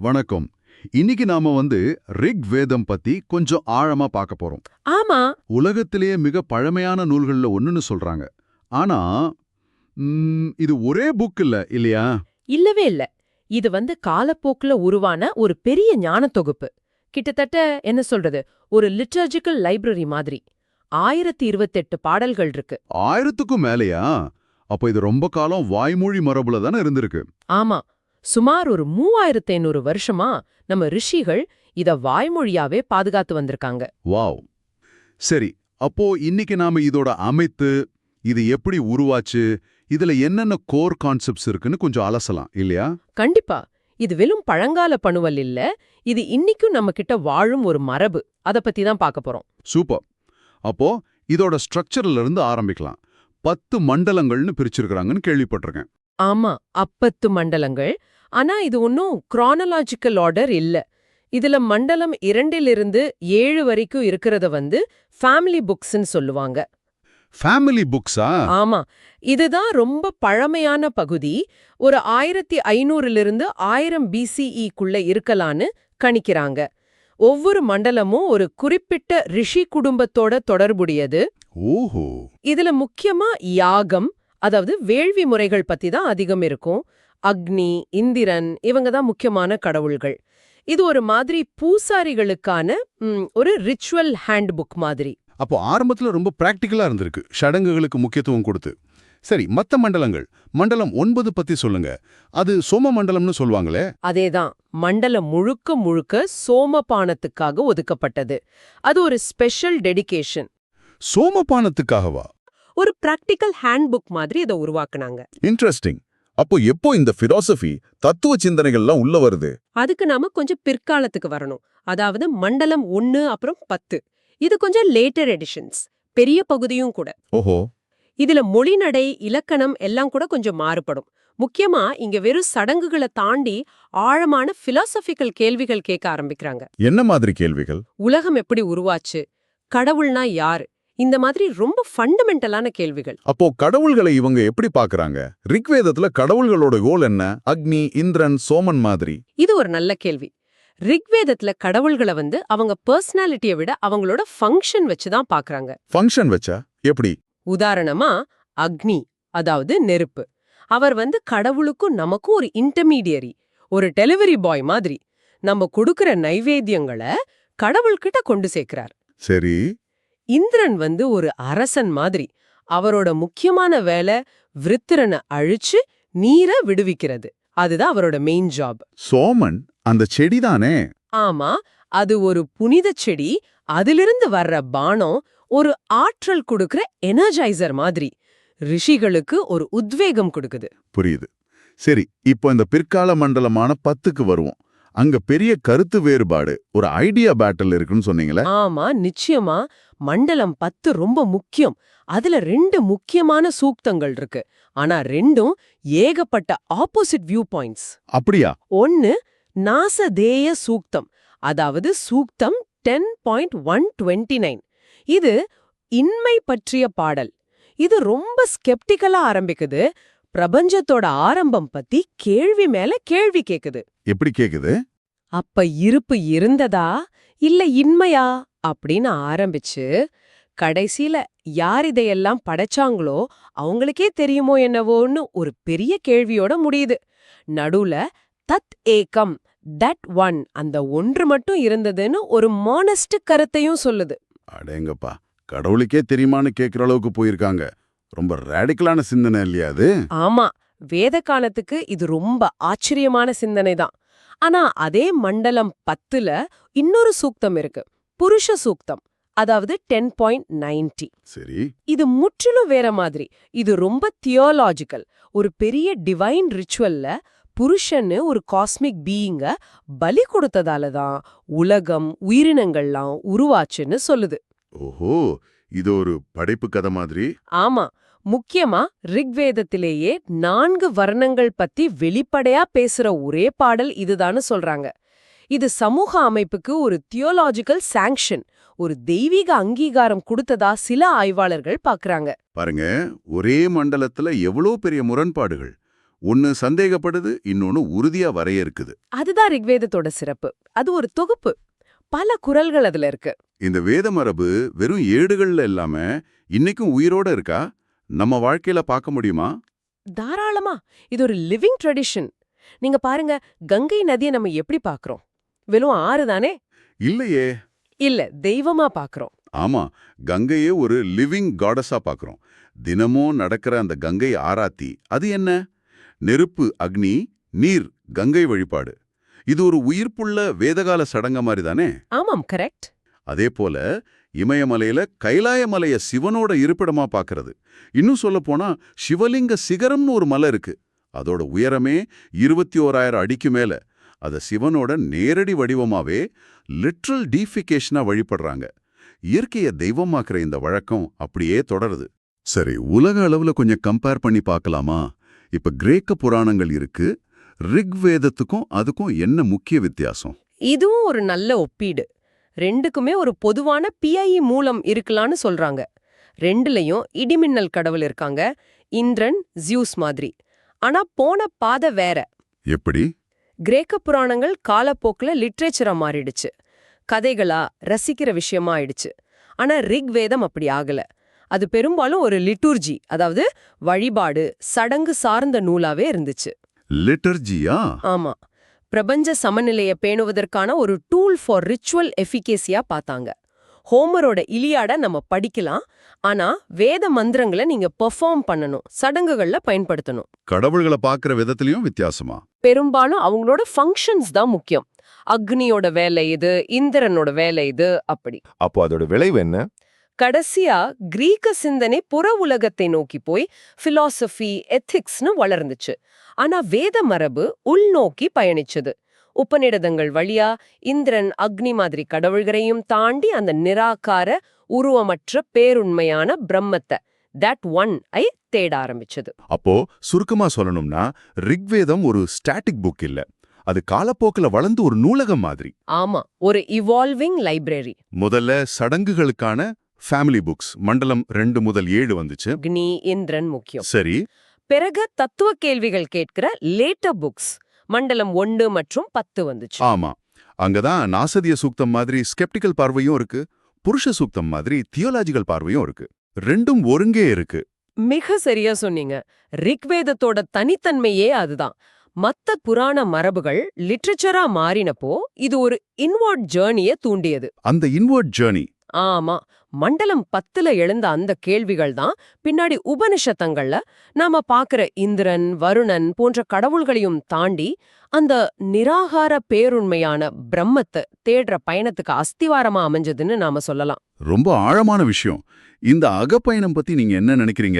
வணக்கம். இன்னைக்கு நாம வந்து ரிக் வேதம் பத்தி கொஞ்சம் ஆழமா பார்க்க போறோம். ஆமா. உலகத்திலேயே மிக பழமையான நூல்கள்ல ஒண்ணுன்னு சொல்றாங்க. ஆனா இது ஒரே புக் இல்ல இல்லையா? இல்லவே இல்ல. இது வந்து காலப்போக்குல உருவான ஒரு பெரிய ஞான தொகுப்பு. கிட்டத்தட்ட என்ன சொல்றது? ஒரு லிட்டர்ஜிக்கல் லைப்ரரி மாதிரி. ஆயிரத்தி இருபத்தெட்டு பாடல்கள் இருக்கு. ஆயிரத்துக்கும் மேலையா? அப்ப இது ரொம்ப காலம் வாய்மொழி மரபுல தானே இருந்திருக்கு. ஆமா. சுமார் ஒரு மூவாயிரத்தி ஐநூறு வருஷமா நம்ம ரிஷிகள் இத வாய்மொழியாவே பாதுகாத்து வந்திருக்காங்க. வாவ். சரி அப்போ இன்னைக்கு நாம இதோட அமைத்து இது எப்படி உருவாச்சு இதுல என்னென்ன கோர் கான்செப்ட்ஸ் இருக்குன்னு கொஞ்சம் அலசலாம் இல்லையா? கண்டிப்பா. இது வெறும் பழங்கால பணுவல் இல்ல இது இன்னிக்கும் நம்ம கிட்ட வாழும் ஒரு மரபு. அத பத்தி தான் பார்க்க போறோம். சூப்பர். அப்போ இதோட ஸ்ட்ரக்சர்ல இருந்து ஆரம்பிக்கலாம். பத்து மண்டலங்கள்னு பிரிச்சிருக்கிறாங்கன்னு கேள்விப்பட்டிருக்கேன். ஆமா அப்பத்து மண்டலங்கள் ஆனா இது ஒன்னும் குரானலாஜிக்கல் ஆர்டர் இல்ல. இதுல மண்டலம் இரண்டிலிருந்து ஏழு வரைக்கும் இருக்கிறத வந்து ஃபேமிலி புக்ஸ்ன்னு சொல்லுவாங்க. ஃபேமிலி புக்ஸா ஆமா. இதுதான் ரொம்ப பழமையான பகுதி. ஒரு ஆயிரத்தி ஐநூறிலிருந்து ஆயிரம் பிசிஇக்குள்ள இருக்கலான்னு கணிக்கிறாங்க. ஒவ்வொரு மண்டலமும் ஒரு குறிப்பிட்ட ரிஷி குடும்பத்தோட தொடர்புடையது. ஓஹோ. இதுல முக்கியமா யாகம் அதாவது வேள்வி முறைகள் பத்தி தான் அதிகம் இருக்கும். அக்னி இந்திரன் இவங்க தான் முக்கியமான கடவுள்கள். இது ஒரு மாதிரி பூசாரிகளுக்கான ஒரு ரிச்சுவல் ஹேண்ட் புக் மாதிரி. அப்போ ஆரம்பத்துல ரொம்ப பிராக்டிக்கலா இருந்திருக்கு. சடங்குகளுக்கு முக்கியத்துவம் கொடுத்து. சரி மத்த மண்டலங்கள். மண்டலம் ஒன்பது பத்தி சொல்லுங்க. அது சோம மண்டலம்னு சொல்லுவாங்களே? அதேதான் மண்டலம் முழுக்க முழுக்க சோமபானத்துக்காக ஒதுக்கப்பட்டது. அது ஒரு ஸ்பெஷல் டெடிகேஷன் சோமபானத்துக்காகவா? ஒரு பிராக்டிக்கல் ஹேண்ட் புக் மாதிரி இதை உருவாக்குனாங்க. இன்ட்ரெஸ்டிங் அப்போ எப்போ இந்த பிலாசபி தத்துவ சிந்தனைகள்லாம் உள்ள வருது? அதுக்கு நாம கொஞ்சம் பிற்காலத்துக்கு வரணும். அதாவது மண்டலம் ஒன்னு அப்புறம் பத்து. இது கொஞ்சம் லேட்டர் எடிஷன்ஸ் பெரிய பகுதியும் கூட. ஓஹோ. இதுல மொழிநடை இலக்கணம் எல்லாம் கூட கொஞ்சம் மாறுபடும். முக்கியமா இங்க வெறும் சடங்குகளை தாண்டி ஆழமான பிலாசபிக்கல் கேள்விகள் கேட்க ஆரம்பிக்கிறாங்க. என்ன மாதிரி கேள்விகள்? உலகம் எப்படி உருவாச்சு? கடவுள்னா யாரு? இந்த மாதிரி ரொம்ப ஃபண்டமெண்டலான கேள்விகள். அப்போ கடவுள்களை இவங்க எப்படி பாக்குறாங்க ரிக்வேதத்துல கடவுள்களோட கோல் என்ன? அக்னி இந்திரன் சோமன் மாதிரி. இது ஒரு நல்ல கேள்வி. ரிக்வேதத்துல கடவுள்களை வந்து அவங்க பர்சனாலிட்டியை விட அவங்களோட ஃபங்க்ஷன் வச்சு தான் பாக்குறாங்க ஃபங்க்ஷன் வச்சா? எப்படி? உதாரணமா அக்னி அதாவது நெருப்பு. அவர் வந்து கடவுளுக்கும் நமக்கும் ஒரு இன்டர்மீடியரி ஒரு டெலிவரி பாய் மாதிரி. நம்ம கொடுக்கிற நைவேத்தியங்களை கடவுள்கிட்ட கொண்டு சேர்க்கிறார். சரி. இந்திரன் வந்து ஒரு அரசன் மாதிரி. அவரோட முக்கியமான வேலை விருத்திரனை அழிச்சு நீரை விடுவிக்கிறது. அதுதான் அவரோட மெயின் ஜாப் சோமன் அந்த செடிதானே ஆமா அது ஒரு புனித செடி. அதிலிருந்து வர்ற பானம் ஒரு ஆற்றல் கொடுக்கிற எனர்ஜைசர் மாதிரி. ரிஷிகளுக்கு ஒரு உத்வேகம் கொடுக்குது. புரியுது. சரி இப்போ இந்த பிற்கால மண்டலமான பத்துக்கு வருவோம். அங்க பெரிய கருத்து வேறுபாடு ஒரு ஐடியா பேட்டில் இருக்குன்னு சொன்னீங்களே? ஆமா நிச்சயமா. மண்டலம் பத்து ரொம்ப முக்கியம். அதுல ரெண்டு முக்கியமான சூக்தங்கள் இருக்கு. ஆனா ரெண்டும் ஏகப்பட்ட ஆப்போசிட் வியூ பாயிண்ட்ஸ் அப்படியா? ஒன்னு நாசதேய சூக்தம். அதாவது சூக்தம் ten point one twenty nine இது இன்மை பற்றிய பாடல். இது ரொம்ப ஸ்கெப்டிக்கலா ஆரம்பிக்குது. பிரபஞ்சத்தோட ஆரம்பம் பத்தி கேள்வி மேல கேள்வி கேக்குது. எப்படி கேக்குது? அப்ப இருப்பு இருந்ததா? இல்ல இன்மையா? அப்படின்னு ஆரம்பிச்சு கடைசியில யார் இதையெல்லாம் படைச்சாங்களோ அவங்களுக்கே தெரியுமோ என்னவோன்னு ஒரு பெரிய கேள்வியோட முடியுது. நடுவுல தத் ஏகம் தட் ஒன் அந்த ஒன்று மட்டும் இருந்ததுன்னு ஒரு மானஸ்ட் கருத்தையும் சொல்லுது. அடேங்கப்பா கடவுளுக்கே தெரியுமான்னு கேக்குற அளவுக்கு போயிருக்காங்க. ரொம்ப ரேடிக்கலான சிந்தனை இல்லையா அது? ஆமா. வேத காலத்துக்கு இது ரொம்ப ஆச்சரியமான சிந்தனை தான். ஆனா அதே மண்டலம் பத்துல இன்னொரு சூக்தம் இருக்கு. புருஷ சூக்தம். அதாவது டென் பாயிண்ட் நைன்டி சரி. இது முற்றிலும் வேற மாதிரி. இது ரொம்ப தியோலாஜிக்கல் ஒரு பெரிய டிவைன் ரிச்சுவல்ல புருஷன்னு ஒரு காஸ்மிக் பீயிங்க பலி கொடுத்ததால தான் உலகம் உயிரினங்கள்லாம் உருவாச்சுன்னு சொல்லுது. ஓஹோ! இது ஒரு படைப்பு கதை மாதிரி? ஆமா. முக்கியமா ரிக்வேதத்திலேயே நான்கு வர்ணங்கள் பத்தி வெளிப்படையா பேசுற ஒரே பாடல் இதுதான்னு சொல்றாங்க. இது சமூக அமைப்புக்கு ஒரு தியோலாஜிக்கல் சாங்ஷன் ஒரு தெய்வீக அங்கீகாரம் கொடுத்ததா சில ஆய்வாளர்கள் பாக்குறாங்க. பாருங்க ஒரே மண்டலத்துல எவ்வளோ பெரிய முரண்பாடுகள். ஒன்னு சந்தேகப்படுது இன்னொன்னு உறுதியா வரையறுக்குது. அதுதான் ரிக்வேதத்தோட சிறப்பு. அது ஒரு தொகுப்பு. பல குரல்கள் அதுல இருக்கு. இந்த வேத மரபு வெறும் ஏடுகள்ல இல்லாம இன்னைக்கும் உயிரோட இருக்கா? நம்ம வாழ்க்கையில பார்க்க முடியுமா? தாராளமா. இது ஒரு லிவிங் ட்ரெடிஷன். நீங்க பாருங்க கங்கை நதியை நம்ம எப்படி பாக்குறோம் வெறும் ஆறு தானே? இல்லையே. இல்ல தெய்வமா பாக்குறோம் ஆமா கங்கையே ஒரு லிவிங் காடஸா பார்க்கறோம். தினமும் நடக்கிற அந்த கங்கை ஆராத்தி அது என்ன? நெருப்பு அக்னி நீர் கங்கை வழிபாடு. இது ஒரு உயிர்ப்புள்ள வேதகால சடங்க மாதிரி தானே? ஆமாம் கரெக்ட். அதே போல இமயமலையில கைலாய மலைய சிவனோட இருப்பிடமா பார்க்கறது இன்னும் சொல்ல போனா சிவலிங்க சிகரம்னு ஒரு மலை இருக்கு. அதோட உயரமே இருபத்தி ஓராயிரம் அடிக்கு மேல. அத சிவனோட நேரடி வடிவமாவே லிட்ரல் டீஃபிகேஷனா வழிபடுறாங்க. இயற்கையை தெய்வமாக்குற இந்த வழக்கம் அப்படியே தொடருது. சரி உலக அளவுல கொஞ்சம் கம்பேர் பண்ணி பார்க்கலாமா இப்ப கிரேக்க புராணங்கள் இருக்கு. ரிக்வேதத்துக்கும் அதுக்கும் என்ன முக்கிய வித்தியாசம்? இதுவும் ஒரு நல்ல ஒப்பீடு. ரெண்டுக்குமே ஒரு பொதுவான பிஐஇ மூலம் இருக்கலான்னு சொல்றாங்க. ரெண்டுலயும் இடிமின்னல் கடவுள் இருக்காங்க. இந்திரன் ஜியூஸ் மாதிரி. ஆனா போன பாதை வேற. எப்படி? கிரேக்க புராணங்கள் காலப்போக்குல லிட்ரேச்சரா மாறிடுச்சு. கதைகளா ரசிக்கிற விஷயமா ஆயிடுச்சு. ஆனா ரிக்வேதம் அப்படி ஆகல. அது பெரும்பாலும் ஒரு லிட்டூர்ஜி அதாவது வழிபாடு சடங்கு சார்ந்த நூலாவே இருந்துச்சு. லிட்டர்ஜியா? ஆமா. பிரபஞ்ச சமநிலையை பேணுவதற்கான ஒரு டூல் ஃபார் ரிச்சுவல் எஃபிகேசியா பார்த்தாங்க. ஹோமரோட இலியாட நம்ம படிக்கலாம். ஆனா வேத மந்திரங்களை நீங்க பெர்ஃபார்ம் பண்ணணும். சடங்குகள்ல பயன்படுத்தணும். கடவுள்களை பார்க்குற விதத்திலையும் வித்தியாசமா? பெரும்பாலும் அவங்களோட ஃபங்க்ஷன்ஸ் தான் முக்கியம். அக்னியோட வேலை இது இந்திரனோட வேலை இது அப்படி. அப்போ அதோட விளைவு என்ன? கடைசியா கிரீக்க சிந்தனை புற உலகத்தை நோக்கி போய் பிலாசபி எத்திக்ஸ்னு வளர்ந்துச்சு. ஆனா வேத மரபு உள்நோக்கி பயணிச்சது. உபநிடதங்கள் வழியா இந்திரன் அக்னி மாதிரி கடவுள்களையும் தாண்டி அந்த நிராகார உருவமற்ற பேருண்மையான பிரம்மத்தை தட் ஒன் ஐ தேட ஆரம்பிச்சது. அப்போ சுருக்கமா சொல்லணும்னா ரிக்வேதம் ஒரு ஸ்டாட்டிக் புக் இல்ல. அது காலப்போக்குல வளர்ந்து ஒரு நூலகம் மாதிரி. ஆமா ஒரு இவால்விங் லைப்ரரி முதல்ல சடங்குகளுக்கான ஃபேமிலி புக்ஸ் மண்டலம் ரெண்டு முதல் ஏழு வந்துச்சு. அக்னி இந்திரன் முக்கியம். சரி. பிறகு தத்துவ கேள்விகள் கேட்கிற லேட்டர் புக்ஸ் மண்டலம் ஒன்று மற்றும் பத்து வந்துச்சு. ஆமா. அங்கதான் நாசதிய சூக்தம் மாதிரி ஸ்கெப்டிக்கல் பார்வையும் இருக்கு. புருஷ சூக்தம் மாதிரி தியோலாஜிக்கல் பார்வையும் இருக்கு. ரெண்டும் ஒருங்கே இருக்கு. மிக சரியா சொன்னீங்க. ரிக்வேதத்தோட தனித்தன்மையே அதுதான். மத்த புராண மரபுகள் லிட்ரேச்சரா மாறினப்போ இது ஒரு இன்வார்ட் ஜேர்னிய தூண்டியது. அந்த இன்வர்ட் ஜேர்னி ஆமா. மண்டலம் பத்துல எழுந்த அந்த கேள்விகள் தான் பின்னாடி உபனிஷத்தங்கள்ல நாம பாக்குற இந்திரன் வருணன் போன்ற கடவுள்களையும் தாண்டி அந்த நிராகார பேருண்மையான பிரம்மத்தை தேடுற பயணத்துக்கு அஸ்திவாரமா அமைஞ்சதுன்னு நாம சொல்லலாம். ரொம்ப ஆழமான விஷயம். இந்த அகப்பயணம் பத்தி நீங்க என்ன நினைக்கிறீங்க?